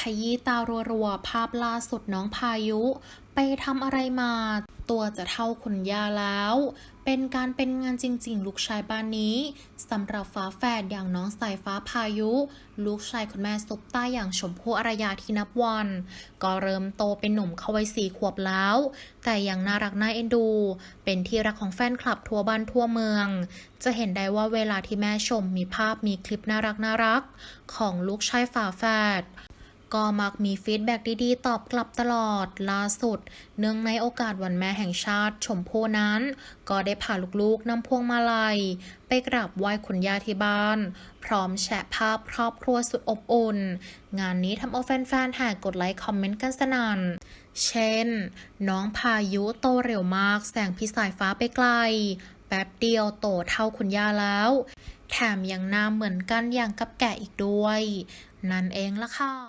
ขยี้ตารัวๆ ภาพล่าสุดน้องพายุ ไปทำอะไรมา ตัวจะเท่าคุณย่าแล้ว เป็นการเป็นงานจริงๆ ลูกชายบ้านนี้สำหรับฝาแฝดอย่างน้องสายฟ้าพายุ ลูกชายคุณแม่ซุปตาอย่างชมพู่อารยาที่นับวัน ก็เริ่มโตเป็นหนุ่มเข้าวัยสี่ขวบแล้ว แต่ยังน่ารักน่าเอ็นดู เป็นที่รักของแฟนคลับทั่วบ้านทั่วเมือง จะเห็นได้ว่าเวลาที่แม่ชมมีภาพมีคลิปน่ารักน่ารักของลูกชายฝาแฝด ก็มักมีฟีดแบ็กดีๆ ตอบกลับตลอดล่าสุด เนื่องในโอกาสวันแม่แห่งชาติ ชมพู่นั้น ก็ได้พาลูกๆนำพวงมาลัย ไปกราบไหว้คุณย่าที่บ้าน พร้อมแชะภาพครอบครัวสุดอบอุ่น งานนี้ทำเอาแฟนๆแห่กดไลค์คอมเมนต์กันสนั่นเช่น น้องพายุโตเร็วมากแซงพี่สายฟ้าไปไกล แป๊บเดียวโตเท่าคุณย่าแล้ว แถมยังหน้าเหมือนกันอย่างกับแก่อีกด้วย นั่นเองล่ะค่ะ